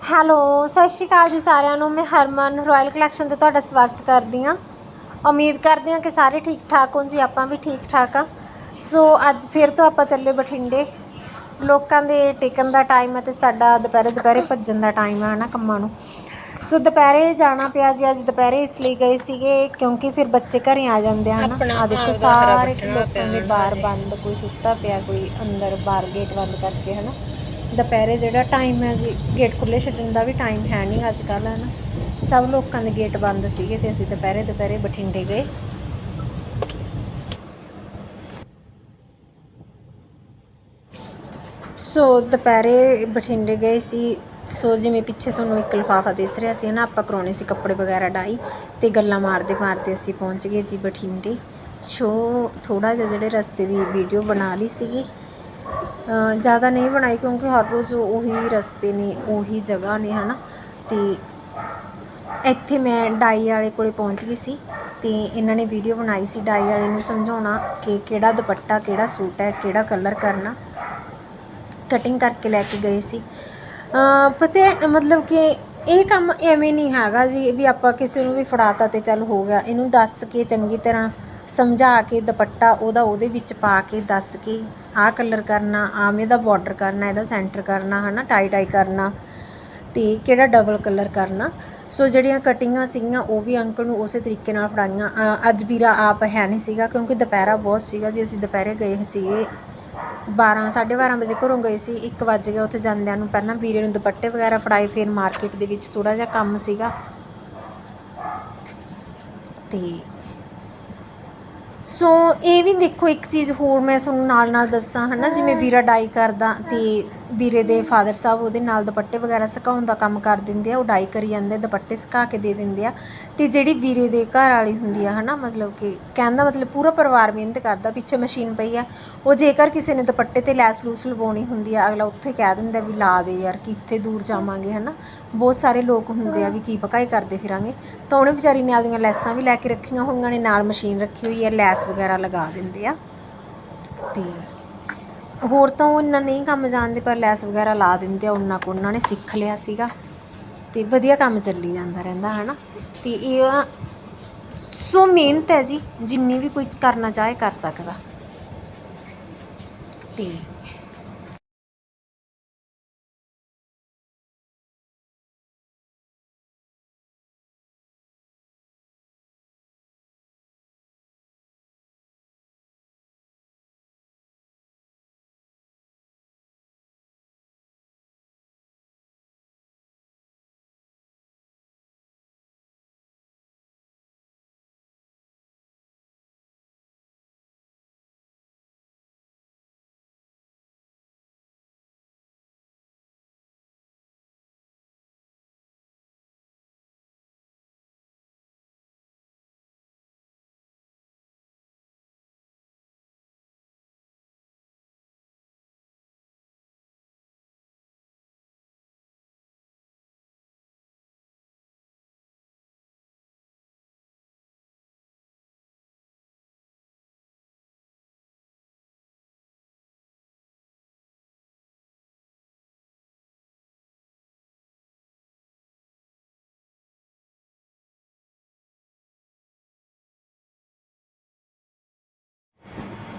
Hello ਸਤਿ ਸ਼੍ਰੀ ਅਕਾਲ ਜੀ ਸਾਰਿਆਂ ਨੂੰ। ਮੈਂ ਹਰਮਨ ਰਾਇਲ ਕਲੈਕਸ਼ਨ ਤੇ ਤੁਹਾਡਾ ਸਵਾਗਤ ਕਰਦੀ ਹਾਂ। ਉਮੀਦ ਕਰਦੀ ਹਾਂ ਕਿ ਸਾਰੇ ਠੀਕ ਠਾਕ ਹੋ ਜੀ ਆਪਾਂ ਵੀ ਠੀਕ ਠਾਕ ਆ ਸੋ ਅੱਜ ਫਿਰ ਤੋਂ ਆਪਾਂ ਚੱਲੇ ਬਠਿੰਡੇ। ਲੋਕਾਂ ਦੇ ਟਿਕਣ ਦਾ ਟਾਈਮ ਹੈ ਤੇ ਸਾਡਾ ਦੁਪਹਿਰੇ ਦੁਪਹਿਰੇ ਭੱਜਣ ਦਾ ਟਾਈਮ ਹੈ ਨਾ ਕੰਮਾਂ ਨੂੰ। ਸੋ ਦੁਪਹਿਰੇ ਜਾਣਾ ਪਿਆ ਜੀ ਅੱਜ ਦੁਪਹਿਰੇ ਇਸ ਲਈ ਗਏ ਸੀਗੇ ਕਿਉਂਕਿ ਫਿਰ ਬੱਚੇ ਘਰੇ ਆ ਜਾਂਦੇ ਹਨ। ਆ ਦੇਖੋ ਸਾਰੇ ਲੋਕਾਂ ਦੇ ਤੇ। ਬੰਦ ਕੋਈ ਸੁੱਤਾ ਪਿਆ ਕੋਈ ਅੰਦਰ ਬਾਰ ਗੇਟ ਬੰਦ ਕਰਕੇ ਹਨਾ। ਦੁਪਹਿਰੇ ਜਿਹੜਾ ਟਾਈਮ ਹੈ ਜੀ ਗੇਟ ਖੁੱਲੇ ਛੱਡਣ ਦਾ ਵੀ ਟਾਈਮ ਹੈ ਨਹੀਂ ਅੱਜ ਕੱਲ੍ਹ ਹੈ ਨਾ? ਸਭ ਲੋਕਾਂ ਦੇ ਗੇਟ ਬੰਦ ਸੀਗੇ ਤੇ ਅਸੀਂ ਦੁਪਹਿਰੇ ਦੁਪਹਿਰੇ ਬਠਿੰਡੇ ਗਏ। ਸੋ ਦੁਪਹਿਰੇ ਬਠਿੰਡੇ ਗਏ ਸੀ। ਸੋ ਜਿਵੇਂ ਪਿੱਛੇ ਤੁਹਾਨੂੰ ਇੱਕ ਲਿਫਾਫਾ ਦਿਸ ਰਿਹਾ ਸੀ ਨਾ? ਆਪਾਂ ਕਰਾਉਣੇ ਸੀ ਕੱਪੜੇ ਵਗੈਰਾ ਡਾਈ ਤੇ ਗੱਲਾਂ ਮਾਰਦੇ ਮਾਰਦੇ ਅਸੀਂ ਪਹੁੰਚ ਗਏ ਜੀ ਬਠਿੰਡੇ। ਸੋ ਥੋੜਾ ਜਿਹਾ ਜਿਹੜੇ ਰਸਤੇ ਦੀ ਵੀਡੀਓ ਬਣਾ ਲਈ ਸੀਗੀ। ਜ਼ਿਆਦਾ ਨਹੀਂ ਬਣਾਈ ਕਿਉਂਕਿ ਹਰ ਰੋਜ਼ ਉਹੀ ਰਸਤੇ ਨੇ, ਉਹੀ ਜਗ੍ਹਾ ਨੇ, ਹਨਾ? ਤੇ ਇੱਥੇ ਮੈਂ ਡਾਈ ਵਾਲੇ ਕੋਲੇ ਪਹੁੰਚ ਗਈ ਸੀ ਤੇ ਇਹਨਾਂ ਨੇ ਵੀਡੀਓ ਬਣਾਈ ਸੀ ਡਾਈ ਵਾਲੇ ਨੂੰ ਸਮਝਾਉਣਾ ਕਿ ਕਿਹੜਾ ਦੁਪੱਟਾ ਕਿਹੜਾ ਸੂਟ ਹੈ, ਕਿਹੜਾ ਕਲਰ ਕਰਨਾ। ਕਟਿੰਗ ਕਰਕੇ ਲੈ ਕੇ ਗਏ ਸੀ। ਪਤਾ ਮਤਲਬ ਕਿ ਇਹ ਕੰਮ ਐਵੇਂ ਨਹੀਂ ਹੈਗਾ ਜੀ ਵੀ ਆਪਾਂ ਕਿਸੇ ਨੂੰ ਵੀ ਫੜਾਤਾ ਤੇ ਚੱਲ ਹੋ ਗਿਆ। ਇਹਨੂੰ ਦੱਸ ਕੇ ਚੰਗੀ ਤਰ੍ਹਾਂ ਸਮਝਾ ਕੇ ਦੁਪੱਟਾ ਉਹਦਾ ਉਹਦੇ ਵਿੱਚ ਪਾ ਕੇ ਦੱਸ ਕੇ ਆਹ ਕਲਰ ਕਰਨਾ, ਆਵੇਂ ਦਾ ਬਾਰਡਰ ਕਰਨਾ, ਇਹਦਾ ਸੈਂਟਰ ਕਰਨਾ, ਹਨਾ ਟਾਈ ਟਾਈ ਕਰਨਾ ਤੇ ਕਿਹੜਾ ਡਬਲ ਕਲਰ ਕਰਨਾ। ਸੋ ਜਿਹੜੀਆਂ ਕਟਿੰਗਾਂ ਸੀਗੀਆਂ, ਉਹ ਵੀ ਅੰਕਲ ਨੂੰ ਉਸੇ ਤਰੀਕੇ ਨਾਲ ਫੜਾਈਆਂ। ਅੱਜ ਵੀਰਾ ਆਪ ਹੈ ਨਹੀਂ ਸੀਗਾ, ਕਿਉਂਕਿ ਦੁਪਹਿਰਾ ਬਹੁਤ ਸੀਗਾ ਜੀ, ਅਸੀਂ ਦੁਪਹਿਰੇ ਗਏ ਸੀਗੇ। 12 12:30 ਵਜੇ ਘਰੋਂ ਗਏ ਸੀ 1 ਵਜ ਗਿਆ ਉੱਥੇ ਜਾਂਦਿਆਂ ਨੂੰ। ਪਹਿਲਾਂ ਵੀਰੇ ਨੂੰ ਦੁਪੱਟੇ ਵਗੈਰਾ ਫੜਾਏ, ਫਿਰ ਮਾਰਕੀਟ ਦੇ ਵਿੱਚ ਥੋੜਾ ਜਿਹਾ ਕੰਮ ਸੀਗਾ। ਤੇ ਸੋ ਇਹ ਵੀ ਦੇਖੋ ਇੱਕ ਚੀਜ਼ ਹੋਰ ਮੈਂ ਤੁਹਾਨੂੰ ਨਾਲ ਨਾਲ ਦੱਸਾਂ ਹਨਾ ਜਿਵੇਂ ਵੀਰਾ ਡਾਈ ਕਰਦਾ ਤੇ ਵੀਰੇ ਦੇ ਫਾਦਰ ਸਾਹਿਬ ਉਹਦੇ ਨਾਲ ਦੁਪੱਟੇ ਵਗੈਰਾ ਸੁਕਾਉਣ ਦਾ ਕੰਮ ਕਰ ਦਿੰਦੇ ਆ ਉਡਾਈ ਕਰੀ ਜਾਂਦੇ, ਦੁਪੱਟੇ ਸੁਕਾ ਕੇ ਦੇ ਦਿੰਦੇ ਆ। ਤੇ ਜਿਹੜੀ ਵੀਰੇ ਦੇ ਘਰ ਵਾਲੀ ਹੁੰਦੀ ਆ, ਹਨਾ, ਮਤਲਬ ਕਿ ਕਹਿੰਦਾ ਮਤਲਬ ਪੂਰਾ ਪਰਿਵਾਰ ਮਿਹਨਤ ਕਰਦਾ, ਪਿੱਛੇ ਮਸ਼ੀਨ ਪਈ ਆ। ਉਹ ਜੇਕਰ ਕਿਸੇ ਨੇ ਦੁਪੱਟੇ ਤੇ ਲੈਸ ਲੂਸ ਲਵਾਉਣੀ ਹੁੰਦੀ ਆ, ਅਗਲਾ ਉੱਥੇ ਕਹਿ ਦਿੰਦਾ ਵੀ ਲਾ ਦੇ ਯਾਰ ਕਿੱਥੇ ਦੂਰ ਜਾਵਾਂਗੇ, ਹਨਾ। ਬਹੁਤ ਸਾਰੇ ਲੋਕ ਹੁੰਦੇ ਆ ਵੀ ਕੀ ਪਕਾਈ ਕਰਦੇ ਫਿਰਾਂਗੇ। ਤਾਂ ਉਹਨੇ ਵਿਚਾਰੀ ਨੇ ਆਪਦੀਆਂ ਲੈਸਾਂ ਵੀ ਲੈ ਕੇ ਰੱਖੀਆਂ ਹੋਈਆਂ ਨੇ, ਨਾਲ ਮਸ਼ੀਨ ਰੱਖੀ ਹੋਈ ਹੈ ਲੈਸ ਵਗੈਰਾ ਲਗਾ ਦਿੰਦੇ ਆ। ਤੇ ਹੋਰ ਤਾਂ ਉਹ ਇੰਨਾ ਨਹੀਂ ਕੰਮ ਜਾਣਦੇ, ਪਰ ਲੈਸ ਵਗੈਰਾ ਲਾ ਦਿੰਦੇ ਆ, ਉਹਨਾਂ ਕੋ ਉਹਨਾਂ ਨੇ ਸਿੱਖ ਲਿਆ ਸੀਗਾ। ਤੇ ਵਧੀਆ ਕੰਮ ਚੱਲੀ ਜਾਂਦਾ ਰਹਿੰਦਾ, ਹਨਾ? ਤੇ ਇਹ ਸੋ ਮਿਹਨਤ ਹੈ ਜੀ, ਜਿੰਨੀ ਵੀ ਕੋਈ ਕਰਨਾ ਚਾਹੇ ਕਰ ਸਕਦਾ। ਤੇ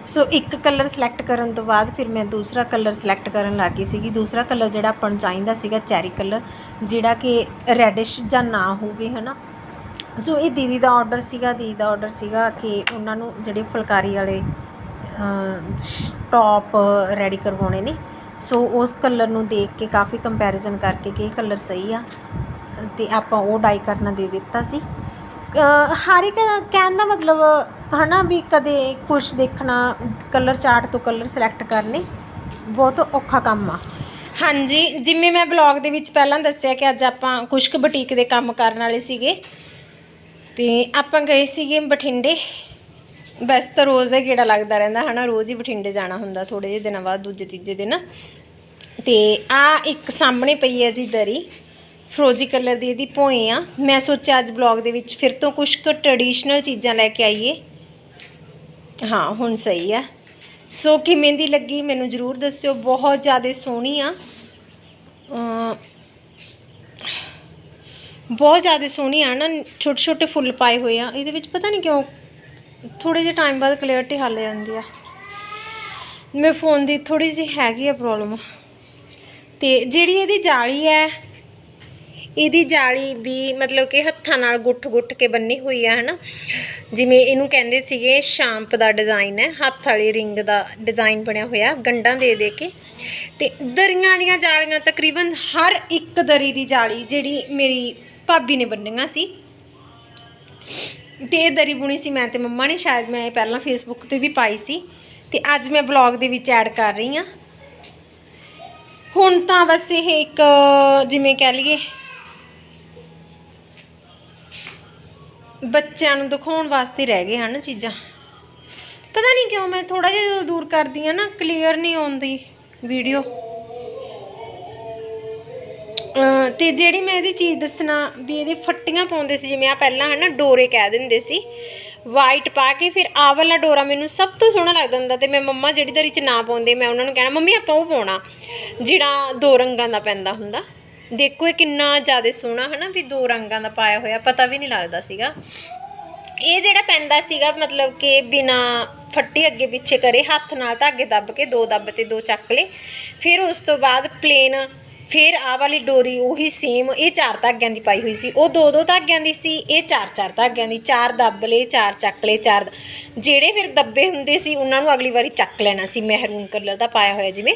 ਸੋ ਇੱਕ ਕਲਰ ਸਿਲੈਕਟ ਕਰਨ ਤੋਂ ਬਾਅਦ ਫਿਰ ਮੈਂ ਦੂਸਰਾ ਕਲਰ ਸਿਲੈਕਟ ਕਰਨ ਲੱਗੀ ਸੀਗੀ। ਦੂਸਰਾ ਕਲਰ ਜਿਹੜਾ ਆਪਾਂ ਨੂੰ ਚਾਹੀਦਾ ਸੀਗਾ ਚੈਰੀ ਕਲਰ ਜਿਹੜਾ ਕਿ ਰੈਡਿਸ਼ ਜਾਂ ਨਾ ਹੋਵੇ, ਹਨਾ? ਸੋ ਇਹ ਦੀਦੀ ਦਾ ਆਰਡਰ ਸੀਗਾ। ਦੀਦੀ ਦਾ ਆਰਡਰ ਸੀਗਾ ਕਿ ਉਹਨਾਂ ਨੂੰ ਜਿਹੜੇ ਫੁਲਕਾਰੀ ਵਾਲੇ ਟੌਪ ਰੈਡੀ ਕਰਵਾਉਣੇ ਨੇ। ਸੋ ਉਸ ਕਲਰ ਨੂੰ ਦੇਖ ਕੇ ਕਾਫੀ ਕੰਪੈਰੀਜ਼ਨ ਕਰਕੇ ਕਿ ਇਹ ਕਲਰ ਸਹੀ ਆ। ਤੇ ਆਪਾਂ ਉਹ ਡਾਈ ਕਰਨਾ ਦੇ ਦਿੱਤਾ ਸੀ। ਹਰ ਇੱਕ ਕਹਿਣ ਦਾ ਮਤਲਬ ਹੈ ਨਾ ਵੀ ਕਦੇ ਕੁਛ ਦੇਖਣਾ ਕਲਰ ਚਾਰਟ ਤੋਂ ਕਲਰ ਸਿਲੈਕਟ ਕਰਨੇ, ਬਹੁਤ ਔਖਾ ਕੰਮ ਆ। ਹਾਂਜੀ, ਜਿਵੇਂ ਮੈਂ ਬਲੌਗ ਦੇ ਵਿੱਚ ਪਹਿਲਾਂ ਦੱਸਿਆ ਕਿ ਅੱਜ ਆਪਾਂ ਕੁਝ ਕੁ ਬੁਟੀਕ ਦੇ ਕੰਮ ਕਰਨ ਵਾਲੇ ਸੀਗੇ। ਤੇ ਆਪਾਂ ਗਏ ਸੀਗੇ ਬਠਿੰਡੇ। ਬਸ ਤਾਂ ਰੋਜ਼ ਦਾ ਗੇੜਾ ਲੱਗਦਾ ਰਹਿੰਦਾ, ਹਨਾ, ਰੋਜ਼ ਹੀ ਬਠਿੰਡੇ ਜਾਣਾ ਹੁੰਦਾ ਥੋੜੇ ਜਿਹੇ ਦਿਨਾਂ ਬਾਅਦ, ਦੂਜੇ, ਤੀਜੇ ਦਿਨ। ਤੇ ਆ ਇੱਕ ਸਾਹਮਣੇ ਪਈ ਹੈ ਜੀ ਦਰੀ। ਫਰੋਜੀ ਕਲਰ ਦੀ ਇਹਦੀ ਭੋਏ ਆ। ਮੈਂ ਸੋਚਿਆ ਅੱਜ ਬਲੌਗ ਦੇ ਵਿੱਚ ਫਿਰ ਤੋਂ ਕੁਝ ਕੁ ਟ੍ਰੈਡੀਸ਼ਨਲ ਚੀਜ਼ਾਂ ਲੈ ਕੇ ਆਈਏ। ਹਾਂ, ਹੁਣ ਸਹੀ ਆ। ਸੋ ਕਿਵੇਂ ਦੀ ਲੱਗੀ ਮੈਨੂੰ ਜ਼ਰੂਰ ਦੱਸਿਓ। ਬਹੁਤ ਜ਼ਿਆਦਾ ਸੋਹਣੀ ਆ। ਬਹੁਤ ਜ਼ਿਆਦਾ ਸੋਹਣੀ ਆ ਨਾ। ਛੋਟੇ ਛੋਟੇ ਫੁੱਲ ਪਾਏ ਹੋਏ ਆ। ਇਹਦੇ ਵਿੱਚ ਪਤਾ ਨਹੀਂ ਕਿਉਂ ਥੋੜੇ ਜਿਹੇ ਟਾਈਮ ਬਾਅਦ ਕਲੈਰਿਟੀ ਹੱਲ ਜਾਂਦੀ ਆ। ਮੇਰੇ ਫੋਨ ਦੀ ਥੋੜੀ ਜਿਹੀ ਹੈਗੀ ਆ ਪ੍ਰੋਬਲਮ ਤੇ ਜਿਹੜੀ ਇਹਦੀ ਜਾਲੀ ਹੈ ਇਹਦੀ ਜਾਲੀ ਵੀ ਮਤਲਬ ਕਿ ਹੱਥਾਂ ਨਾਲ ਗੁੱਠ-ਗੁੱਠ ਕੇ ਬੰਨੀ ਹੋਈ ਆ, ਹਨਾ। ਜਿਵੇਂ ਇਹਨੂੰ ਕਹਿੰਦੇ ਸੀਗੇ ਸ਼ਾਂਪ ਦਾ ਡਿਜ਼ਾਈਨ ਹੈ, ਹੱਥ ਵਾਲੀ ਰਿੰਗ ਦਾ ਡਿਜ਼ਾਈਨ ਬਣਿਆ ਹੋਇਆ, ਗੰਢਾਂ ਦੇ ਦੇ ਕੇ। ਤੇ ਦਰੀਆਂ ਦੀਆਂ ਜਾਲੀਆਂ ਤਕਰੀਬਨ ਹਰ ਇੱਕ ਦਰੀ ਦੀ ਜਾਲੀ ਜਿਹੜੀ ਮੇਰੀ ਭਾਬੀ ਨੇ ਬੰਨੀਆਂ ਸੀ। ਤੇ ਇਹ ਦਰੀ ਬੁਣੀ ਸੀ ਮੈਂ ਤੇ ਮੰਮਾ ਨੇ, ਸ਼ਾਇਦ ਮੈਂ ਇਹ ਪਹਿਲਾਂ ਫੇਸਬੁੱਕ ਤੇ ਵੀ ਪਾਈ ਸੀ। ਤੇ ਅੱਜ ਮੈਂ ਬਲੌਗ ਦੇ ਵਿੱਚ ਐਡ ਕਰ ਰਹੀ ਹਾਂ। ਹੁਣ ਤਾਂ ਬਸ ਇਹ ਇੱਕ ਜਿਵੇਂ ਕਹਿ ਲਈਏ ਬੱਚਿਆਂ ਨੂੰ ਦਿਖਾਉਣ ਵਾਸਤੇ ਰਹਿ ਗਏ ਹਨ ਚੀਜ਼ਾਂ। ਪਤਾ ਨਹੀਂ ਕਿਉਂ ਮੈਂ ਥੋੜਾ ਜਿਹਾ ਜਦੋਂ ਦੂਰ ਕਰਦੀ ਆ ਨਾ ਕਲੀਅਰ ਨਹੀਂ ਆਉਂਦੀ ਵੀਡੀਓ ਅਹ ਤੇ ਜਿਹੜੀ ਮੈਂ ਇਹਦੀ ਚੀਜ਼ ਦੱਸਣਾ ਵੀ ਇਹਦੇ ਫੱਟੀਆਂ ਪਾਉਂਦੇ ਸੀ, ਜਿਵੇਂ ਆ ਪਹਿਲਾਂ ਹਨਾ ਡੋਰੇ ਕਹਿ ਦਿੰਦੇ ਸੀ ਵਾਈਟ ਪਾ ਕੇ ਫਿਰ ਆ ਵਾਲਾ ਡੋਰਾ ਮੈਨੂੰ ਸਭ ਤੋਂ ਸੋਹਣਾ ਲੱਗਦਾ ਹੁੰਦਾ ਤੇ ਮੈਂ ਮੰਮਾ ਜਿਹੜੀ ਦਰੀ ਚ ਨਾ ਪਾਉਂਦੇ, ਮੈਂ ਉਹਨਾਂ ਨੂੰ ਕਹਿਣਾ, ਮੰਮੀ ਆਪਾਂ ਉਹ ਪਾਉਣਾ। ਜਿਹੜਾ ਦੋ ਰੰਗਾਂ ਦਾ ਪੈਂਦਾ ਹੁੰਦਾ। ਦੇਖੋ ਇਹ ਕਿੰਨਾ ਜ਼ਿਆਦਾ ਸੋਹਣਾ ਹਨਾ ਵੀ ਦੋ ਰੰਗਾਂ ਦਾ ਪਾਇਆ ਹੋਇਆ, ਪਤਾ ਵੀ ਨਹੀਂ ਲੱਗਦਾ ਸੀਗਾ। ਇਹ ਜਿਹੜਾ ਪੈਂਦਾ ਸੀਗਾ, ਮਤਲਬ ਕਿ ਬਿਨਾ ਫੱਟੀ ਅੱਗੇ ਪਿੱਛੇ ਕਰੇ, ਹੱਥ ਨਾਲ ਧਾਗੇ ਦੱਬ ਕੇ ਦੋ ਦੱਬ ਤੇ ਦੋ ਚੱਕ ਲਏ। ਫਿਰ ਉਸ ਤੋਂ ਬਾਅਦ ਪਲੇਨ ਫਿਰ ਆਹ ਵਾਲੀ ਡੋਰੀ ਉਹੀ ਸੇਮ ਇਹ ਚਾਰ ਧਾਗਿਆਂ ਦੀ ਪਾਈ ਹੋਈ ਸੀ। ਉਹ ਦੋ ਦੋ ਧਾਗਿਆਂ ਦੀ ਸੀ, ਇਹ ਚਾਰ ਚਾਰ ਧਾਗਿਆਂ ਦੀ। ਚਾਰ ਦੱਬ ਲਏ, ਚਾਰ ਚੱਕ ਲਏ, ਚਾਰ ਜਿਹੜੇ ਫਿਰ ਦੱਬੇ ਹੁੰਦੇ ਸੀ, ਉਹਨਾਂ ਨੂੰ ਅਗਲੀ ਵਾਰੀ ਚੱਕ ਲੈਣਾ ਸੀ ਮਹਿਰੂਨ ਕਲਰ ਦਾ ਪਾਇਆ ਹੋਇਆ ਜਿਵੇਂ।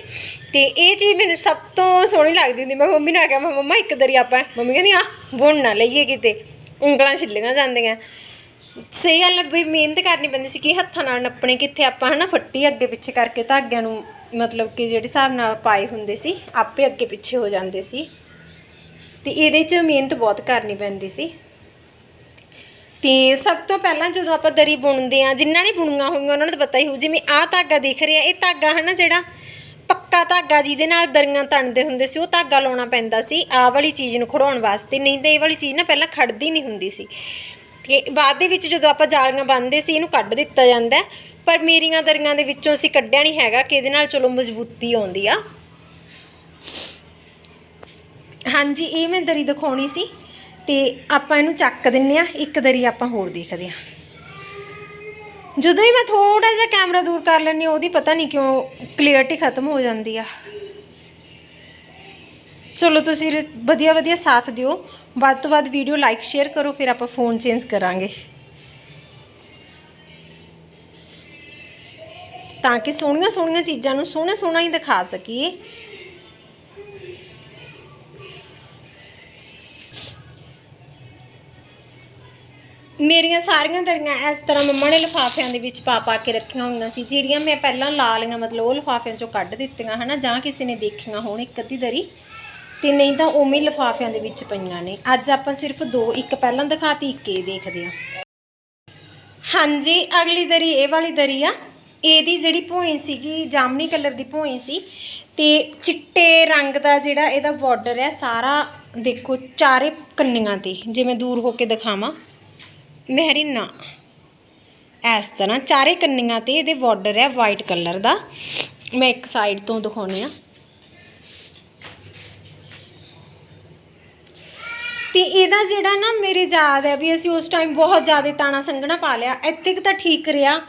ਤੇ ਇਹ ਚੀਜ਼ ਮੈਨੂੰ ਸਭ ਤੋਂ ਸੋਹਣੀ ਲੱਗਦੀ ਹੁੰਦੀ। ਮੈਂ ਮੰਮੀ ਨੂੰ ਆਖਿਆ ਮੈਂ ਮੰਮਾ, ਇੱਕ ਦਰੀ ਆਪਾਂ ਮੰਮੀ ਕਹਿੰਦੀ ਆ ਬੁਣ ਨਾ ਲਈਏ ਕਿਤੇ। ਉਂਗਲਾਂ ਛਿੱਲੀਆਂ ਜਾਂਦੀਆਂ। ਸਹੀ ਗੱਲ ਹੈ, ਵੀ ਮਿਹਨਤ ਕਰਨੀ ਪੈਂਦੀ ਸੀ ਕਿ ਹੱਥਾਂ ਨਾਲ ਨੱਪਣੇ ਕਿੱਥੇ ਆਪਾਂ ਹਨਾ, ਫੱਟੀ ਅੱਗੇ ਪਿੱਛੇ ਕਰਕੇ ਧਾਗਿਆਂ ਨੂੰ ਮਤਲਬ ਕਿ ਜਿਹੜੇ ਹਿਸਾਬ ਨਾਲ ਪਾਏ ਹੁੰਦੇ ਸੀ, ਆਪੇ ਅੱਗੇ ਪਿੱਛੇ ਹੋ ਜਾਂਦੇ ਸੀ। ਤੇ ਇਹਦੇ 'ਚ ਮਿਹਨਤ ਬਹੁਤ ਕਰਨੀ ਪੈਂਦੀ ਸੀ। ਤੇ ਸਭ ਤੋਂ ਪਹਿਲਾਂ ਜਦੋਂ ਆਪਾਂ ਦਰੀ ਬੁਣਦੇ ਆ ਜਿਨ੍ਹਾਂ ਨੇ ਬੁਣੀਆਂ ਹੋਈਆਂ, ਉਹਨਾਂ ਨੂੰ ਤਾਂ ਪਤਾ ਹੀ ਹੋਊ, ਜਿਵੇਂ ਆਹ ਧਾਗਾ ਦਿਖ ਰਿਹਾ, ਇਹ ਧਾਗਾ ਹਨਾ ਜਿਹੜਾ ਪੱਕਾ ਧਾਗਾ ਜਿਹਦੇ ਨਾਲ ਦਰੀਆਂ ਤਣਦੇ ਹੁੰਦੇ ਸੀ, ਉਹ ਧਾਗਾ ਲਾਉਣਾ ਪੈਂਦਾ ਸੀ, ਆਹ ਵਾਲੀ ਚੀਜ਼ ਨੂੰ ਖੜਾਉਣ ਵਾਸਤੇ, ਨਹੀਂ ਤਾਂ ਇਹ ਵਾਲੀ ਚੀਜ਼ ਨਾ ਪਹਿਲਾਂ ਖੜਦੀ ਨਹੀਂ ਹੁੰਦੀ ਸੀ। ਤੇ ਬਾਅਦ ਦੇ ਵਿੱਚ ਜਦੋਂ ਆਪਾਂ ਜਾਲੀਆਂ ਬੰਨਦੇ ਸੀ, ਇਹਨੂੰ ਕੱਢ ਦਿੱਤਾ ਜਾਂਦਾ ਪਰ ਮੇਰੀਆਂ ਦਰੀਆਂ ਦੇ ਵਿੱਚੋਂ ਅਸੀਂ ਕੱਢਿਆ ਨਹੀਂ ਹੈਗਾ ਕਿ ਇਹਦੇ ਨਾਲ ਚਲੋ ਮਜ਼ਬੂਤੀ ਆਉਂਦੀ ਆ। ਹਾਂਜੀ, ਇਹ ਮੈਂ ਦਰੀ ਦਿਖਾਉਣੀ ਸੀ ਤੇ ਆਪਾਂ ਇਹਨੂੰ ਚੱਕ ਦਿੰਨੇ ਆ, ਇੱਕ ਦਰੀ ਆਪਾਂ ਹੋਰ ਦੇਖਦੇ ਆ ਜਦੋਂ ਹੀ ਮੈਂ ਥੋੜਾ ਜਿਹਾ ਕੈਮਰਾ ਦੂਰ ਕਰ ਲੈਂਦੀ ਹਾਂ, ਉਹਦੀ ਪਤਾ ਨਹੀਂ ਕਿਉਂ ਕਲੀਅਰਟੀ ਖਤਮ ਹੋ ਜਾਂਦੀ ਆ। ਚਲੋ ਤੁਸੀਂ ਵਧੀਆ ਵਧੀਆ ਸਾਥ ਦਿਓ। ਵੱਧ ਤੋਂ ਵੱਧ ਵੀਡੀਓ ਲਾਈਕ ਸ਼ੇਅਰ ਕਰੋ, ਫਿਰ ਆਪਾਂ ਫੋਨ ਚੇਂਜ ਕਰਾਂਗੇ। ਤਾਂ ਕਿ ਸੋਹਣੀਆਂ ਸੋਹਣੀਆਂ ਚੀਜ਼ਾਂ ਨੂੰ ਸੋਹਣਾ ਸੋਹਣਾ ਹੀ ਦਿਖਾ ਸਕੀਏ। ਮੇਰੀਆਂ ਸਾਰੀਆਂ ਦਰੀਆਂ ਇਸ ਤਰ੍ਹਾਂ ਮੰਮਾ ਨੇ ਲਿਫਾਫਿਆਂ ਦੇ ਵਿੱਚ ਪਾ ਪਾ ਕੇ ਰੱਖੀਆਂ ਹੋਈਆਂ ਸੀ, ਜਿਹੜੀਆਂ ਮੈਂ ਪਹਿਲਾਂ ਲਾ ਲਈਆਂ, ਮਤਲਬ ਉਹ ਲਿਫਾਫਿਆਂ ਚੋਂ ਕੱਢ ਦਿੱਤੀਆਂ, ਹਨਾ, ਜਾਂ ਕਿਸੇ ਨੇ ਦੇਖੀਆਂ ਹੋਣ ਇੱਕ ਅੱਧੀ ਦਰੀ। ਤੇ ਨਹੀਂ ਤਾਂ ਉਵੇਂ ਹੀ ਲਿਫਾਫਿਆਂ ਦੇ ਵਿੱਚ ਪਈਆਂ ਨੇ। ਅੱਜ ਆਪਾਂ ਸਿਰਫ ਦੋ, ਇੱਕ ਪਹਿਲਾਂ ਦਿਖਾਤੀ, ਇੱਕ ਇਹ ਦੇਖਦੇ ਹਾਂ। ਹਾਂਜੀ, ਅਗਲੀ ਦਰੀ, ਇਹ ਵਾਲੀ ਦਰੀ ਆ। ਇਹਦੀ ਜਿਹੜੀ ਭੋਈ ਸੀਗੀ, ਜਾਮਨੀ ਕਲਰ ਦੀ ਭੋਈ ਸੀ। ਤੇ ਚਿੱਟੇ ਰੰਗ ਦਾ ਜਿਹੜਾ ਇਹਦਾ ਬਾਰਡਰ ਹੈ, ਸਾਰਾ ਦੇਖੋ ਚਾਰੇ ਕੰਨੀਆਂ ਤੇ, ਜਿਵੇਂ ਦੂਰ ਹੋ ਕੇ ਦਿਖਾਵਾਂ। ਮਹਿਰੀ ਨਾ ਇਸ ਤਰ੍ਹਾਂ ਚਾਰੇ ਕੰਨੀਆਂ ਤੇ ਇਹਦੇ ਬਾਰਡਰ ਹੈ, ਵਾਈਟ ਕਲਰ ਦਾ। ਮੈਂ ਇੱਕ ਸਾਈਡ ਤੋਂ ਦਿਖਾਉਣੀ ਆ। ਤੇ ਇਹਦਾ ਜਿਹੜਾ ਨਾ ਮੇਰੇ ਯਾਦ ਹੈ ਵੀ ਅਸੀਂ ਉਸ ਟਾਈਮ ਬਹੁਤ ਜ਼ਿਆਦਾ ਤਾਣਾ ਸੰਘਣਾ ਪਾ ਲਿਆ। ਇੱਥੇ ਕੁ ਤਾਂ ਠੀਕ ਰਿਹਾ।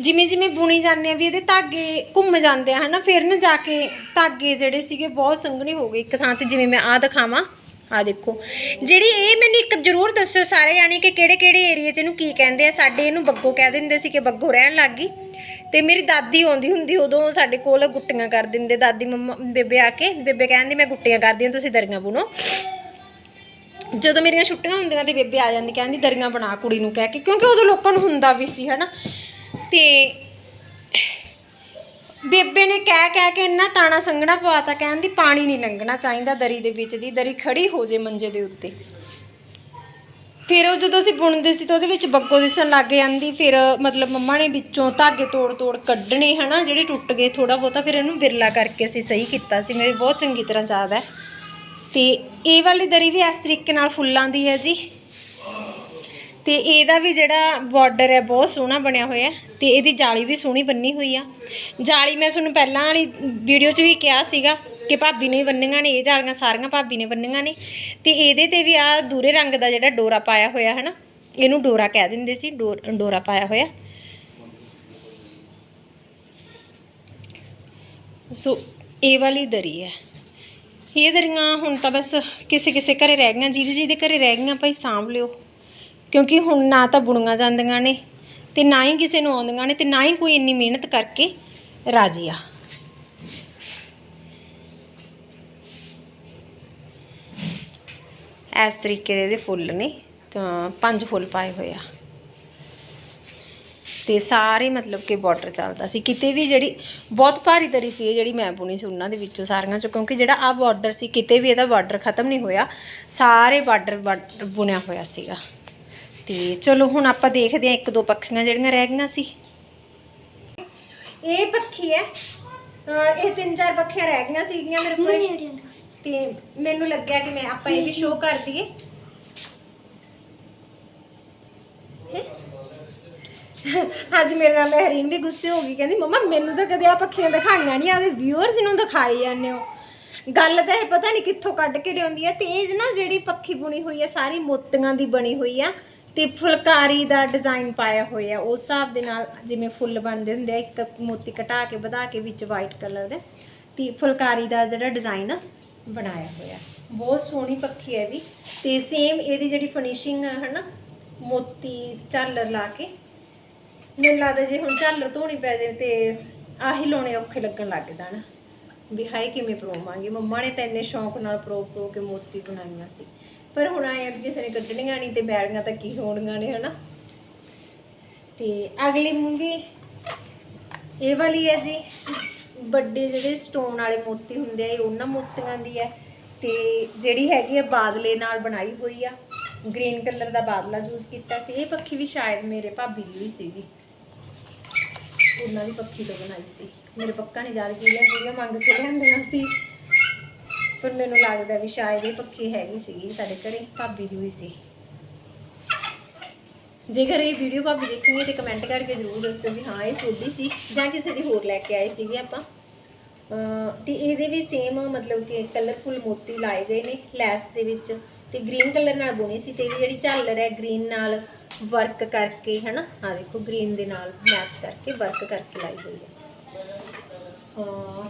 ਜਿਵੇਂ ਜਿਵੇਂ ਬੁਣੀ ਜਾਂਦੇ ਆ ਵੀ ਇਹਦੇ ਧਾਗੇ ਘੁੰਮ ਜਾਂਦੇ ਆ, ਹਨਾ? ਫਿਰ ਨਾ ਜਾ ਕੇ ਧਾਗੇ ਜਿਹੜੇ ਸੀਗੇ ਬਹੁਤ ਸੰਘਣੇ ਹੋ ਗਏ ਇੱਕ ਥਾਂ ਤੇ, ਜਿਵੇਂ ਮੈਂ ਆਹ ਦਿਖਾਵਾਂ। ਆ ਦੇਖੋ। ਜਿਹੜੀ ਇਹ ਮੈਨੂੰ ਇੱਕ ਜ਼ਰੂਰ ਦੱਸਿਓ ਸਾਰੇ ਯਾਨੀ ਕਿ ਕਿਹੜੇ ਕਿਹੜੇ ਏਰੀਆ 'ਚ ਇਹਨੂੰ ਕੀ ਕਹਿੰਦੇ ਆ। ਸਾਡੇ ਇਹਨੂੰ ਬੱਗੋ ਕਹਿ ਦਿੰਦੇ ਸੀ ਕਿ ਬੱਗੋ ਰਹਿਣ ਲੱਗ ਗਈ। ਤੇ ਮੇਰੀ ਦਾਦੀ ਆਉਂਦੀ ਹੁੰਦੀ ਉਦੋਂ ਸਾਡੇ ਕੋਲ ਗੁੱਟੀਆਂ ਕਰ ਦਿੰਦੇ। ਦਾਦੀ ਮੰਮਾ, ਬੇਬੇ ਆ ਕੇ, ਬੇਬੇ ਕਹਿੰਦੀ, ਮੈਂ ਗੁੱਟੀਆਂ ਕਰਦੀ ਹਾਂ ਤੁਸੀਂ ਦਰੀਆਂ ਬੁਣੋ। ਜਦੋਂ ਮੇਰੀਆਂ ਛੁੱਟੀਆਂ ਹੁੰਦੀਆਂ ਤੇ ਬੇਬੇ ਆ ਜਾਂਦੀ, ਕਹਿੰਦੀ ਦਰੀਆਂ ਬਣਾ ਕੁੜੀ ਨੂੰ ਕਹਿ ਕੇ, ਕਿਉਂਕਿ ਉਦੋਂ ਲੋਕਾਂ ਨੂੰ ਹੁੰਦਾ ਵੀ ਸੀ, ਹਨਾ। ਤੇ ਬੇਬੇ ਨੇ ਕਹਿ ਕਹਿ ਕੇ ਇੰਨਾ ਤਾਣਾ ਸੰਗਣਾ ਪਵਾਤਾ, ਕਹਿੰਦੀ ਪਾਣੀ ਨਹੀਂ ਲੰਘਣਾ ਚਾਹੀਦਾ ਦਰੀ ਦੇ ਵਿੱਚ ਦੀ, ਦਰੀ ਖੜੀ ਹੋ ਜੇ ਮੰਜੇ ਦੇ ਉੱਤੇ। ਫਿਰ ਉਹ ਜਦੋਂ ਅਸੀਂ ਬੁਣਦੇ ਸੀ ਤਾਂ ਉਹਦੇ ਵਿੱਚ ਬੱਗੋ ਦਿਸਣ ਲੱਗ ਜਾਂਦੀ, ਫਿਰ ਮਤਲਬ ਮੰਮਾ ਨੇ ਵਿੱਚੋਂ ਧਾਗੇ ਤੋੜ ਤੋੜ ਕੱਢਣੇ, ਹਨਾ, ਜਿਹੜੇ ਟੁੱਟ ਗਏ ਥੋੜਾ ਬਹੁਤਾ, ਫਿਰ ਇਹਨੂੰ ਬਿਰਲਾ ਕਰਕੇ ਅਸੀਂ ਸਹੀ ਕੀਤਾ ਸੀ, ਮੇਰੇ ਬਹੁਤ ਚੰਗੀ ਤਰ੍ਹਾਂ ਯਾਦ ਹੈ। ਤੇ ਇਹ ਵਾਲੀ ਦਰੀ ਵੀ ਇਸ ਤਰੀਕੇ ਨਾਲ ਫੁੱਲਾਂ ਦੀ ਹੈ ਜੀ। ਤੇ ਇਹਦਾ ਵੀ ਜਿਹੜਾ ਬਾਰਡਰ ਹੈ, ਬਹੁਤ ਸੋਹਣਾ ਬਣਿਆ ਹੋਇਆ ਹੈ ਤੇ ਇਹਦੀ ਜਾਲੀ ਵੀ ਸੋਹਣੀ ਬੰਨੀ ਹੋਈ ਆ। ਜਾਲੀ ਮੈਂ ਤੁਹਾਨੂੰ ਪਹਿਲਾਂ ਵਾਲੀ ਵੀਡੀਓ 'ਚ ਵੀ ਕਿਹਾ ਸੀਗਾ ਕਿ ਭਾਬੀ ਨੇ ਬੰਨੀਆਂ ਨੇ, ਇਹ ਜਾਲੀਆਂ ਸਾਰੀਆਂ ਭਾਬੀ ਨੇ ਬੰਨੀਆਂ ਨੇ। ਤੇ ਇਹਦੇ ਤੇ ਵੀ ਆ ਦੂਰੇ ਰੰਗ ਦਾ ਜਿਹੜਾ ਡੋਰਾ ਪਾਇਆ ਹੋਇਆ ਹੈ ਨਾ, ਇਹਨੂੰ ਡੋਰਾ ਕਹਿ ਦਿੰਦੇ ਸੀ ਡੋਰ- ਡੋਰਾ ਪਾਇਆ ਹੋਇਆ। ਸੋ ਇਹ ਵਾਲੀ ਦਰੀ ਹੈ। ਇਹ ਦਰੀਆਂ ਹੁਣ ਤਾਂ ਬਸ ਕਿਸੇ ਕਿਸੇ ਘਰੇ ਰਹਿ ਗਈਆਂ ਜਿਹਦੇ ਜਿਹਦੇ ਘਰੇ ਰਹਿ ਗਈਆਂ, ਭਾਈ ਸਾਂਭ ਲਿਓ। ਕਿਉਂਕਿ ਹੁਣ ਨਾ ਤਾਂ ਬੁਣੀਆਂ ਜਾਂਦੀਆਂ ਨੇ ਤੇ ਨਾ ਹੀ ਕਿਸੇ ਨੂੰ ਆਉਂਦੀਆਂ ਨੇ ਤੇ ਨਾ ਹੀ ਕੋਈ ਇੰਨੀ ਮਿਹਨਤ ਕਰਕੇ ਰਾਜੀ ਆ। ਇਸ ਤਰੀਕੇ ਦੇ ਇਹਦੇ ਫੁੱਲ ਨੇ ਤਾਂ ਪੰਜ ਫੁੱਲ ਪਾਏ ਹੋਏ ਆ। ਤੇ ਸਾਰੇ ਮਤਲਬ ਕਿ ਬਾਰਡਰ ਚੱਲਦਾ ਸੀ। ਕਿਤੇ ਵੀ ਜਿਹੜੀ ਬਹੁਤ ਭਾਰੀ ਦਰੀ ਸੀ ਇਹ ਜਿਹੜੀ ਮੈਂ ਬੁਣੀ ਸੀ ਉਹਨਾਂ ਦੇ ਵਿੱਚੋਂ ਸਾਰੀਆਂ ਚੋਂ ਕਿਉਂਕਿ ਜਿਹੜਾ ਆ ਬਾਰਡਰ ਸੀ ਕਿਤੇ ਵੀ ਇਹਦਾ ਬਾਰਡਰ ਖਤਮ ਨਹੀਂ ਹੋਇਆ ਸਾਰੇ ਬਾਰਡਰ ਬੁਣਿਆ ਹੋਇਆ ਸੀਗਾ। ਤੇ ਚਲੋ ਹੁਣ ਆਪਾਂ ਦੇਖਦੇ ਹਾਂ ਇੱਕ ਦੋ ਪੱਖੀਆਂ ਜਿਹੜੀਆਂ ਰਹਿ ਗਈਆਂ ਸੀ। ਇਹ ਪੱਖੀ ਹੈ। ਇਹ ਤਿੰਨ ਚਾਰ ਪੱਖੀਆਂ ਰਹਿ ਗਈਆਂ ਸੀਗੀਆਂ ਮੇਰੇ ਕੋਲ। ਤੇ ਮੈਨੂੰ ਲੱਗਿਆ ਕਿ ਮੈਂ ਆਪਾਂ ਇਹ ਵੀ ਸ਼ੋਅ ਕਰ ਦਈਏ। ਅੱਜ ਮੇਰੇ ਨਾਲ ਮਹਿਰੀਨ ਵੀ ਗੁੱਸੇ ਹੋ ਗਈ, ਕਹਿੰਦੀ, ਮੰਮਾ, ਮੈਨੂੰ ਤਾਂ ਕਦੇ ਆ ਪੱਖੀਆਂ ਦਿਖਾਈਆਂ ਨਹੀਂ ਆਦੇ ਵਿਊਅਰਸ ਨੂੰ ਦਿਖਾਈ ਜਾਂਦੇ ਹੋ। ਗੱਲ ਤਾਂ ਇਹ ਪਤਾ ਨਹੀਂ ਕਿੱਥੋਂ ਕੱਢ ਕੇ ਲਿਆਉਂਦੀ ਹੈ ਤੇ ਨਾ ਜਿਹੜੀ ਪੱਖੀ ਬੁਣੀ ਹੋਈ ਆ, ਸਾਰੀ ਮੋਤੀਆਂ ਦੀ ਬਣੀ ਹੋਈ ਆ ਤੇ ਫੁਲਕਾਰੀ ਦਾ ਡਿਜ਼ਾਈਨ ਪਾਇਆ ਹੋਇਆ ਉਸ ਹਿਸਾਬ ਦੇ ਨਾਲ ਜਿਵੇਂ ਫੁੱਲ ਬਣਦੇ ਹੁੰਦੇ ਆ, ਇੱਕ ਮੋਤੀ ਘਟਾ ਕੇ, ਵਧਾ ਕੇ ਵਿੱਚ ਵਾਈਟ ਕਲਰ ਦੇ ਤੇ ਫੁਲਕਾਰੀ ਦਾ ਜਿਹੜਾ ਡਿਜ਼ਾਈਨ ਬਣਾਇਆ ਹੋਇਆ ਬਹੁਤ ਸੋਹਣੀ ਪੱਖੀ ਹੈ ਵੀ ਤੇ ਸੇਮ ਇਹਦੀ ਜਿਹੜੀ ਫਿਨਿਸ਼ਿੰਗ ਹੈ ਨਾ ਮੋਤੀ ਝਾਲਰ ਲਾ ਕੇ ਮੈਨੂੰ ਲੱਗਦਾ ਜੇ ਹੁਣ ਝਾਲਰ ਧੋਣੀ ਪੈ ਜਾਵੇ ਤੇ ਆਹੀ ਲਾਉਣੇ ਔਖੇ ਲੱਗਣ ਲੱਗ ਜਾਣ। ਵੀ ਹਾਏ ਕਿਵੇਂ ਪਰੋਵਾਂਗੇ? ਮੰਮਾ ਨੇ ਤਾਂ ਇੰਨੇ ਸ਼ੌਂਕ ਨਾਲ ਪਰੋ ਪਰੋ ਕੇ ਮੋਤੀ ਬਣਾਈਆਂ ਸੀ। ਪਰ ਹੁਣ ਆਏ ਵੀ ਕਿਸੇ ਨੇ ਕੱਢਣੀਆਂ ਨਹੀਂ ਤੇ ਬੈਲੀਆਂ ਤਾਂ ਕੀ ਹੋਣੀਆਂ ਨੇ, ਹਨਾ? ਤੇ ਅਗਲੀ ਮੂੰਗੀ ਇਹ ਵਾਲੀ ਹੈ ਜੀ, ਵੱਡੇ ਜਿਹੜੇ ਸਟੋਨ ਵਾਲੇ ਮੋਤੀ ਹੁੰਦੇ ਆ, ਇਹ ਉਹਨਾਂ ਮੋਤੀਆਂ ਦੀ ਹੈ। ਤੇ ਜਿਹੜੀ ਹੈਗੀ ਆ ਬਾਦਲੇ ਨਾਲ ਬਣਾਈ ਹੋਈ ਆ। ਗ੍ਰੀਨ ਕਲਰ ਦਾ ਬਾਦਲਾ ਯੂਜ਼ ਕੀਤਾ ਸੀ। ਇਹ ਪੱਖੀ ਵੀ ਸ਼ਾਇਦ ਮੇਰੇ ਭਾਬੀ ਦੀ ਹੋਈ ਸੀਗੀ। ਉਹਨਾਂ ਦੀ ਪੱਖੀ ਤੋਂ ਬਣਾਈ ਸੀ। ਮੇਰੇ ਪੱਕਾ ਨਹੀਂ ਯਾਦ ਕੀ ਲਿਆ ਸੀਗਾ ਮੰਗ ਕੇ ਲਿਆਂਦੀਆਂ ਸੀ ਪਰ ਮੈਨੂੰ ਲੱਗਦਾ ਵੀ ਸ਼ਾਇਦ ਇਹ ਪੱਖੀ ਹੈਗੀ ਸੀਗੀ ਸਾਡੇ ਘਰੇ, ਭਾਬੀ ਦੀ ਹੋਈ ਸੀ। ਜੇਕਰ ਇਹ ਵੀਡੀਓ ਭਾਬੀ ਦੇਖਣੀ ਹੈ ਤੇ ਕਮੈਂਟ ਕਰਕੇ ਜ਼ਰੂਰ ਦੱਸੋ ਵੀ ਹਾਂ, ਇਹ ਸੋਡੀ ਸੀ ਜਾਂ ਕਿਸੇ ਦੀ ਹੋਰ ਲੈ ਕੇ ਆਏ ਸੀਗੇ ਆਪਾਂ। ਅਹ ਤੇ ਇਹਦੇ ਵੀ ਸੇਮ ਮਤਲਬ ਕਿ ਕਲਰਫੁਲ ਮੋਤੀ ਲਾਏ ਗਏ ਨੇ, ਲੈਸ ਦੇ ਵਿੱਚ। ਤੇ ਗ੍ਰੀਨ ਕਲਰ ਨਾਲ ਬੁਣੀ ਸੀ ਤੇ ਇਹਦੀ ਜਿਹੜੀ ਝਾਲਰ ਹੈ ਗ੍ਰੀਨ ਨਾਲ ਵਰਕ ਕਰਕੇ, ਹਨਾ? ਆ ਦੇਖੋ ਗ੍ਰੀਨ ਦੇ ਨਾਲ ਮੈਚ ਕਰਕੇ ਵਰਕ ਕਰਕੇ ਲਾਈ ਹੋਈ ਹੈ। ਹਾਂ।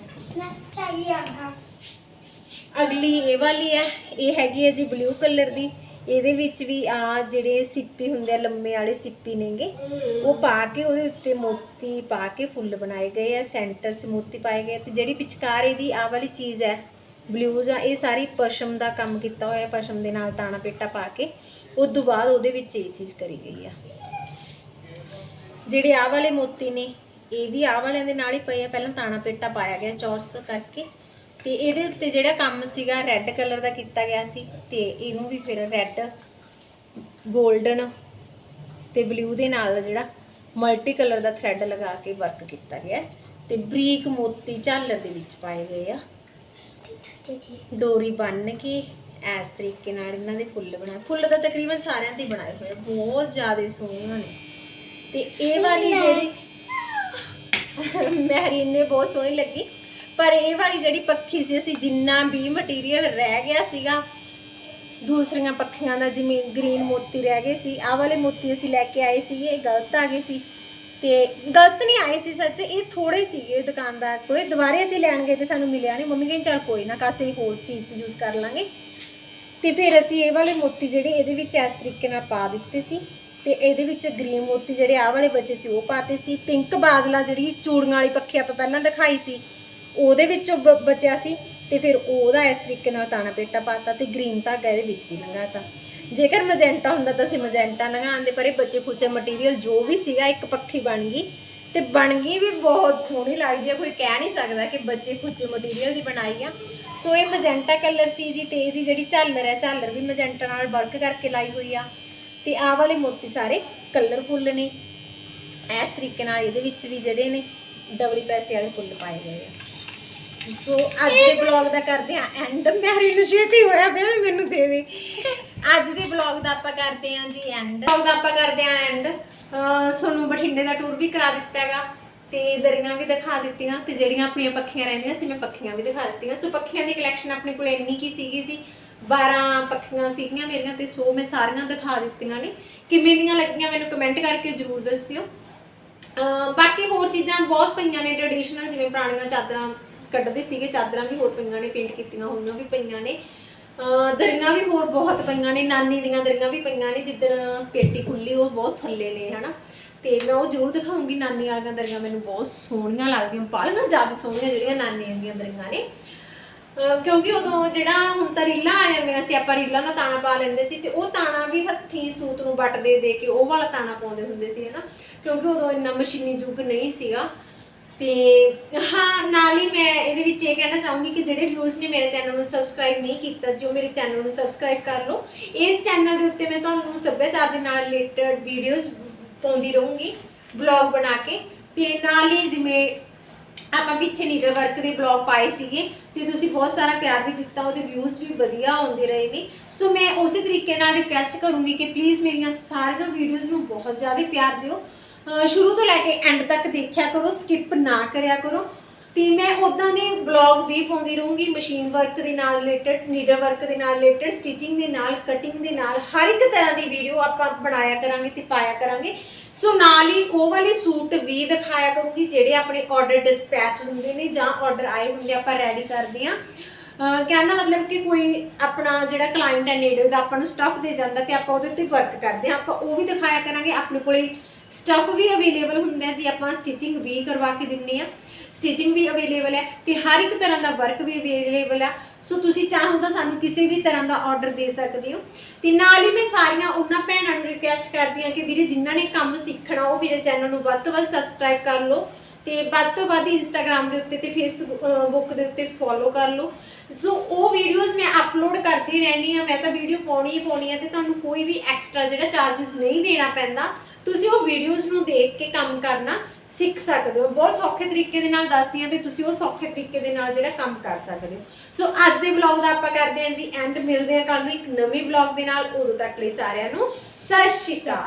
ਅਗਲੀ ਇਹ ਵਾਲੀ ਹੈ, ਇਹ ਹੈਗੀ ਹੈ ਜੀ ਬਲੂ ਕਲਰ ਦੀ। ਇਹਦੇ ਵਿੱਚ ਵੀ ਆ ਜਿਹੜੇ ਸਿੱਪੀ ਹੁੰਦੇ ਆ, ਲੰਮੇ ਵਾਲੇ ਸਿੱਪੀ ਨੇਗੇ, ਉਹ ਪਾ ਕੇ ਉਹਦੇ ਉੱਤੇ ਮੋਤੀ ਪਾ ਕੇ ਫੁੱਲ ਬਣਾਏ ਗਏ ਆ ਸੈਂਟਰ 'ਚ ਮੋਤੀ ਪਾਏ ਗਏ ਤੇ ਜਿਹੜੀ ਵਿਚਕਾਰ ਇਹਦੀ ਆ ਵਾਲੀ ਚੀਜ਼ ਹੈ ਬਲੂਜ਼ ਆ, ਇਹ ਸਾਰੀ ਪਸ਼ਮ ਦਾ ਕੰਮ ਕੀਤਾ ਹੋਇਆ ਪਸ਼ਮ ਦੇ ਨਾਲ ਤਾਣਾ ਪੇਟਾ ਪਾ ਕੇ। ਉਸ ਤੋਂ ਬਾਅਦ ਉਹਦੇ ਵਿੱਚ ਇਹ ਚੀਜ਼ ਕਰੀ ਗਈ ਆ। ਜਿਹੜੇ ਆਹ ਵਾਲੇ ਮੋਤੀ ਨੇ, ਇਹ ਵੀ ਆਹ ਵਾਲਿਆਂ ਦੇ ਨਾਲ ਹੀ ਪਏ ਆ। ਪਹਿਲਾਂ ਤਾਣਾ ਪੇਟਾ ਪਾਇਆ ਗਿਆ ਚੌਰਸ ਕਰਕੇ। ਤੇ ਇਹਦੇ ਉੱਤੇ ਜਿਹੜਾ ਕੰਮ ਸੀਗਾ ਰੈੱਡ ਕਲਰ ਦਾ ਕੀਤਾ ਗਿਆ ਸੀ। ਤੇ ਇਹਨੂੰ ਵੀ ਫਿਰ ਰੈੱਡ 골ਡਨ ਤੇ ਬਲੂ ਦੇ ਨਾਲ ਜਿਹੜਾ ਮਲਟੀ ਕਲਰ ਦਾ ਥ੍ਰੈਡ ਲਗਾ ਕੇ ਵਰਕ ਕੀਤਾ ਗਿਆ। ਹੈ ਤੇ ਬਰੀਕ ਮੋਤੀ ਝਾਲਰ ਦੇ ਵਿੱਚ ਪਾਏ ਗਏ ਆ। ਡੋਰੀ ਬੰਨ ਕੇ ਇਸ ਤਰੀਕੇ ਨਾਲ ਇਹਨਾਂ ਦੇ ਫੁੱਲ ਬਣਾਏ। ਫੁੱਲ ਤਾਂ ਤਕਰੀਬਨ ਸਾਰਿਆਂ ਦੇ ਬਣਾਏ ਹੋਏ ਆ ਬਹੁਤ ਜ਼ਿਆਦਾ ਸੋਹਣੇ ਨੇ ਤੇ ਇਹ ਵਾਲੀ ਜਿਹੜੀ ਮਹਿਰੀਨ ਨੇ ਬਹੁਤ ਸੋਹਣੀ ਲੱਗੀ। ਪਰ ਇਹ ਵਾਲੀ ਜਿਹੜੀ ਪੱਖੀ ਸੀ ਅਸੀਂ ਜਿੰਨਾ ਵੀ ਮਟੀਰੀਅਲ ਰਹਿ ਗਿਆ ਸੀਗਾ ਦੂਸਰੀਆਂ ਪੱਖੀਆਂ ਦਾ ਜਿਵੇਂ ਗ੍ਰੀਨ ਮੋਤੀ ਰਹਿ ਗਏ ਸੀ ਆਹ ਵਾਲੇ ਮੋਤੀ ਅਸੀਂ ਲੈ ਕੇ ਆਏ ਸੀਗੇ ਇਹ ਗਲਤ ਆ ਗਏ ਸੀ। ਤੇ ਗਲਤ ਨਹੀਂ ਆਏ ਸੀ ਸੱਚ, ਇਹ ਥੋੜੇ ਸੀਗੇ ਦੁਕਾਨਦਾਰ ਕੋਲੇ। ਦੁਬਾਰੇ ਅਸੀਂ ਲੈਣ ਗਏ ਤੇ ਸਾਨੂੰ ਮਿਲਿਆ ਨਹੀਂ। ਮੰਮੀ ਕਹਿੰਦੀ, ਚੱਲ ਕੋਈ ਨਾ ਕਾਸੇ ਹੋਰ ਚੀਜ਼ 'ਚ ਯੂਜ਼ ਕਰ ਲਾਂਗੇ। ਤੇ ਫਿਰ ਅਸੀਂ ਇਹ ਵਾਲੇ ਮੋਤੀ ਜਿਹੜੇ, ਇਹਦੇ ਵਿੱਚ ਇਸ ਤਰੀਕੇ ਨਾਲ ਪਾ ਦਿੱਤੇ ਸੀ। ਤੇ ਇਹਦੇ ਵਿੱਚ ਗ੍ਰੀਨ ਮੋਤੀ ਜਿਹੜੇ, ਆਹ ਵਾਲੇ ਬੱਚੇ ਸੀ, ਉਹ ਪਾਤੇ ਸੀ। ਪਿੰਕ ਬਾਦਲਾ ਜਿਹੜੀ ਚੂੜੀਆਂ ਵਾਲੀ ਪੱਖੀ ਆਪਾਂ ਪਹਿਲਾਂ ਦਿਖਾਈ ਸੀ, ਉਹਦੇ ਵਿੱਚੋਂ ਬ- ਬਚਿਆ ਸੀ। ਤੇ ਫਿਰ ਉਹਦਾ ਇਸ ਤਰੀਕੇ ਨਾਲ ਤਾਣਾ ਪੇਟਾ ਪਾਤਾ ਤੇ ਗ੍ਰੀਨ ਧਾਗਾ ਇਹਦੇ ਵਿੱਚ ਦੀ ਲੰਘਾਤਾ ਜੇਕਰ ਮਜੈਂਟਾ ਹੁੰਦਾ ਤਾਂ ਅਸੀਂ ਮਜੈਂਟਾ ਲੰਘਾਉਂਦੇ ਪਰ ਇਹ ਬੱਚੇ ਖੁੱਚੇ ਮਟੀਰੀਅਲ ਜੋ ਵੀ ਸੀਗਾ ਇੱਕ ਪੱਖੀ ਬਣ ਗਈ ਤੇ ਬਣ ਗਈ ਵੀ ਬਹੁਤ ਸੋਹਣੀ ਲੱਗਦੀ ਹੈ ਕੋਈ ਕਹਿ ਨਹੀਂ ਸਕਦਾ ਕਿ ਬੱਚੇ ਖੁੱਚੇ ਮਟੀਰੀਅਲ ਦੀ ਬਣਾਈ ਆ। ਸੋ ਇਹ ਮਜੈਂਟਾ ਕਲਰ ਸੀ ਜੀ ਤੇ ਇਹਦੀ ਜਿਹੜੀ ਝਾਲਰ ਹੈ ਝਾਲਰ ਵੀ ਮਜੈਂਟਾ ਨਾਲ ਵਰਕ ਕਰਕੇ ਲਾਈ ਹੋਈ ਆ। ਤੇ ਆਹ ਵਾਲੇ ਮੋਤੀ ਸਾਰੇ ਕਲਰਫੁੱਲ ਨੇ। ਇਸ ਤਰੀਕੇ ਨਾਲ ਇਹਦੇ ਵਿੱਚ ਵੀ ਜਿਹੜੇ ਨੇ ਡਬਲ ਪੈਸੇ ਵਾਲੇ ਫੁੱਲ ਪਾਏ ਗਏ ਆ। ਸੋ ਅੱਜ ਦੇ ਬਲੌਗ ਦਾ ਕਰਦੇ ਆ ਐਂਡ ਮੈਰੀ ਨੂੰ ਛੇਤੀ ਹੋਇਆ ਵੀ ਮੈਨੂੰ ਦੇ ਦੇ। ਅੱਜ ਦੇ ਬਲੌਗ ਦਾ ਆਪਾਂ ਕਰਦੇ ਆ ਜੀ ਐਂਡ ਬਲੌਗ ਦਾ ਆਪਾਂ ਕਰਦੇ ਆ ਐਂਡ ਤੁਹਾਨੂੰ ਬਠਿੰਡੇ ਦਾ ਟੂਰ ਵੀ ਕਰਾ ਦਿੱਤਾ ਹੈਗਾ ਤੇ ਦਰੀਆਂ ਵੀ ਦਿਖਾ ਦਿੱਤੀਆਂ ਤੇ ਜਿਹੜੀਆਂ ਆਪਣੀਆਂ ਪੱਖੀਆਂ ਰਹਿੰਦੀਆਂ ਸੀ ਮੈਂ ਪੱਖੀਆਂ ਵੀ ਦਿਖਾ ਦਿੱਤੀਆਂ। ਸੋ ਪੱਖੀਆਂ ਦੀ ਕਲੈਕਸ਼ਨ ਆਪਣੇ ਕੋਲ ਇੰਨੀ ਕੀ ਸੀਗੀ ਜੀ 12 ਪੱਖੀਆਂ ਸੀਗੀਆਂ ਮੇਰੀਆਂ ਤੇ ਸੋ ਮੈਂ ਸਾਰੀਆਂ ਦਿਖਾ ਦਿੱਤੀਆਂ ਨੇ। ਕਿਵੇਂ ਦੀਆਂ ਲੱਗੀਆਂ ਮੈਨੂੰ ਕਮੈਂਟ ਕਰਕੇ ਜਰੂਰ ਦੱਸਿਓ। ਬਾਕੀ ਹੋਰ ਚੀਜ਼ਾਂ ਬਹੁਤ ਪਈਆਂ ਨੇ ਟ੍ਰੈਡੀਸ਼ਨਲ ਜਿਵੇਂ ਪੁਰਾਣੀਆਂ ਚਾਦਰਾਂ ਕੱਢਦੇ ਸੀਗੇ, ਚਾਦਰਾਂ ਵੀ ਹੋਰ ਪਈਆਂ ਨੇ ਪੇਂਟ ਕੀਤੀਆਂ ਹੋਈਆਂ ਵੀ ਪਈਆਂ ਨੇ। ਦਰੀਆਂ ਵੀ ਹੋਰ ਬਹੁਤ ਪਈਆਂ ਨੇ, ਨਾਨੀ ਦੀਆਂ ਦਰੀਆਂ ਵੀ ਪਈਆਂ ਨੇ, ਜਿੱਦਣ ਪੇਟੀ ਖੁੱਲੀ ਉਹ ਬਹੁਤ ਥੱਲੇ ਨੇ, ਹਨਾ? ਤੇ ਮੈਂ ਉਹ ਜ਼ਰੂਰ ਦਿਖਾਉਂਗੀ ਨਾਨੀ ਵਾਲੀਆਂ ਦਰੀਆਂ, ਮੈਨੂੰ ਬਹੁਤ ਸੋਹਣੀਆਂ ਲੱਗਦੀਆਂ ਬਾਲੀਆਂ ਜ਼ਿਆਦਾ ਸੋਹਣੀਆਂ ਜਿਹੜੀਆਂ ਨਾਨੀ ਦੀਆਂ ਦਰੀਆਂ ਨੇ। ਕਿਉਂਕਿ ਉਦੋਂ ਜਿਹੜਾ ਹੁਣ ਤਾਂ ਰੀਲਾਂ ਆ ਜਾਂਦੀਆਂ ਸੀ, ਆਪਾਂ ਰੀਲਾਂ ਦਾ ਤਾਣਾ ਪਾ ਲੈਂਦੇ ਸੀ ਤੇ ਉਹ ਤਾਣਾ ਵੀ ਹੱਥੀਂ ਸੂਤ ਨੂੰ ਵੱਟ ਦੇ ਦੇ ਕੇ ਉਹ ਵਾਲਾ ਤਾਣਾ ਪਾਉਂਦੇ ਹੁੰਦੇ ਸੀ, ਹਨਾ? ਕਿਉਂਕਿ ਉਦੋਂ ਇੰਨਾ ਮਸ਼ੀਨੀ ਯੁੱਗ ਨਹੀਂ ਸੀਗਾ। ਤੇ ਹਾਂ, ਨਾਲ ਹੀ ਮੈਂ ਇਹਦੇ ਵਿੱਚ ਇਹ ਕਹਿਣਾ ਚਾਹੂੰਗੀ ਕਿ ਜਿਹੜੇ ਵਿਊਜ਼ ਨੇ ਮੇਰੇ ਚੈਨਲ ਨੂੰ ਸਬਸਕ੍ਰਾਈਬ ਨਹੀਂ ਕੀਤਾ ਜੀ, ਉਹ ਮੇਰੇ ਚੈਨਲ ਨੂੰ ਸਬਸਕ੍ਰਾਈਬ ਕਰ ਲਓ। ਇਸ ਚੈਨਲ ਦੇ ਉੱਤੇ ਮੈਂ ਤੁਹਾਨੂੰ ਸੱਭਿਆਚਾਰ ਦੇ ਨਾਲ ਰਿਲੇਟਡ ਵੀਡੀਓਜ਼ ਪਾਉਂਦੀ ਰਹੂੰਗੀ ਬਲੌਗ ਬਣਾ ਕੇ। ਤੇ ਨਾਲ ਹੀ ਜਿਵੇਂ ਆਪਾਂ ਪਿੱਛੇ ਨੀਡਲ ਵਰਕ ਦੇ ਬਲੌਗ ਪਾਏ ਸੀਗੇ, ਤੇ ਤੁਸੀਂ ਬਹੁਤ ਸਾਰਾ ਪਿਆਰ ਵੀ ਦਿੱਤਾ, ਉਹਦੇ ਵਿਊਜ਼ ਵੀ ਵਧੀਆ ਆਉਂਦੇ ਰਹੇ ਨੇ। ਸੋ ਮੈਂ ਉਸੇ ਤਰੀਕੇ ਨਾਲ ਰਿਕੁਐਸਟ ਕਰੂੰਗੀ ਕਿ ਪਲੀਜ਼ ਮੇਰੀਆਂ ਸਾਰੀਆਂ ਵੀਡੀਓਜ਼ ਨੂੰ ਬਹੁਤ ਜ਼ਿਆਦਾ ਪਿਆਰ ਦਿਓ। ਸ਼ੁਰੂ ਤੋਂ ਲੈ ਕੇ ਐਂਡ ਤੱਕ ਦੇਖਿਆ ਕਰੋ ਸਕਿਪ ਨਾ ਕਰਿਆ ਕਰੋ। ਤੇ ਮੈਂ ਉਦਾਂ ਦੇ ਬਲੌਗ ਵੀ ਪਾਉਂਦੀ ਰਹੂੰਗੀ ਮਸ਼ੀਨ ਵਰਕ ਦੇ ਨਾਲ ਰਿਲੇਟਡ ਨੀਡਲ ਵਰਕ ਦੇ ਨਾਲ ਰਿਲੇਟਡ ਸਟਿਚਿੰਗ ਦੇ ਨਾਲ ਕਟਿੰਗ ਦੇ ਨਾਲ, ਹਰ ਇੱਕ ਤਰ੍ਹਾਂ ਦੀ ਵੀਡੀਓ ਆਪਾਂ ਬਣਾਇਆ ਕਰਾਂਗੇ ਤੇ ਪਾਇਆ ਕਰਾਂਗੇ। ਸੋ ਨਾਲ ਹੀ ਉਹ ਵਾਲੇ ਸੂਟ ਵੀ ਦਿਖਾਇਆ ਕਰੂੰਗੀ, ਜਿਹੜੇ ਆਪਣੇ ਆਰਡਰ ਡਿਸਪੈਚ ਹੁੰਦੇ ਨੇ ਜਾਂ ਆਰਡਰ ਆਏ ਹੁੰਦੇ ਆਪਾਂ ਰੈਡੀ ਕਰਦੇ ਆਂ ਕਹਿੰਦਾ ਮਤਲਬ ਕਿ ਕੋਈ ਆਪਣਾ ਜਿਹੜਾ ਕਲਾਇੰਟ ਹੈ ਨੇੜੇ ਦਾ ਆਪਾਂ ਨੂੰ ਸਟਫ ਦੇ ਜਾਂਦਾ ਤੇ ਆਪਾਂ ਉਹਦੇ ਉੱਤੇ ਵਰਕ ਕਰਦੇ ਹਾਂ। ਆਪਾਂ ਉਹ ਵੀ ਦਿਖਾਇਆ ਕਰਾਂਗੇ, ਆਪਣੇ ਕੋਲੇ ਸਟਫ ਵੀ ਅਵੇਲੇਬਲ ਹੁੰਦਾ ਜੀ, ਆਪਾਂ ਸਟਿਚਿੰਗ ਵੀ ਕਰਵਾ ਕੇ ਦਿੰਨੇ ਆ। ਸਟਿਚਿੰਗ ਵੀ ਅਵੇਲੇਬਲ ਹੈ ਤੇ ਹਰ ਇੱਕ ਤਰ੍ਹਾਂ ਦਾ ਵਰਕ ਵੀ ਅਵੇਲੇਬਲ ਆ। ਸੋ ਤੁਸੀਂ ਚਾਹੋ ਤਾਂ ਸਾਨੂੰ ਕਿਸੇ ਵੀ ਤਰ੍ਹਾਂ ਦਾ ਆਰਡਰ ਦੇ ਸਕਦੇ ਹੋ। ਤੇ ਨਾਲ ਹੀ ਮੈਂ ਸਾਰੀਆਂ ਉਹਨਾਂ ਭੈਣਾਂ ਨੂੰ ਰਿਕੁਐਸਟ ਕਰਦੀ ਹਾਂ ਕਿ ਵੀਰੇ ਜਿਨ੍ਹਾਂ ਨੇ ਕੰਮ ਸਿੱਖਣਾ, ਉਹ ਵੀਰੇ ਚੈਨਲ ਨੂੰ ਵੱਧ ਤੋਂ ਵੱਧ ਸਬਸਕ੍ਰਾਈਬ ਕਰ ਲਓ ਤੇ ਵੱਧ ਤੋਂ ਵੱਧ ਇੰਸਟਾਗ੍ਰam ਦੇ ਉੱਤੇ ਤੇ ਫੇਸਬੁੱਕ ਦੇ ਉੱਤੇ ਫੋਲੋ ਕਰ ਲਓ। ਸੋ ਉਹ ਵੀਡੀਓਜ਼ ਮੈਂ ਅਪਲੋਡ ਕਰਦੀ ਰਹਿਣੀ ਆ ਮੈਂ ਤਾਂ ਵੀਡੀਓ ਪਾਉਣੀ ਹੀ ਪਾਉਣੀ ਆ ਤੇ ਤੁਹਾਨੂੰ ਕੋਈ ਵੀ ਐਕਸਟਰਾ ਜਿਹੜਾ ਚਾਰजेस ਨਹੀਂ ਦੇਣਾ ਪੈਂਦਾ ਤੁਸੀਂ ਉਹ ਵੀਡੀਓਜ਼ ਨੂੰ ਦੇਖ ਕੇ ਕੰਮ ਕਰਨਾ ਸਿੱਖ ਸਕਦੇ ਹੋ। ਬਹੁਤ ਸੌਖੇ ਤਰੀਕੇ ਦੇ ਨਾਲ ਦੱਸਦੀਆਂ ਤੇ ਤੁਸੀਂ ਉਹ ਸੌਖੇ ਤਰੀਕੇ ਦੇ ਨਾਲ ਜਿਹੜਾ ਕੰਮ ਕਰ ਸਕਦੇ ਹੋ। ਸੋ ਅੱਜ ਦੇ ਵਲੌਗ ਦਾ ਆਪਾਂ ਕਰਦੇ ਹਾਂ ਜੀ ਐਂਡ ਮਿਲਦੇ ਹਾਂ ਕੱਲ ਨੂੰ ਇੱਕ ਨਵੇਂ ਵਲੌਗ ਦੇ ਨਾਲ। ਉਦੋਂ ਤੱਕ ਲਈ ਸਾਰਿਆਂ ਨੂੰ ਸਤਿ ਸ਼੍ਰੀ ਅਕਾਲ।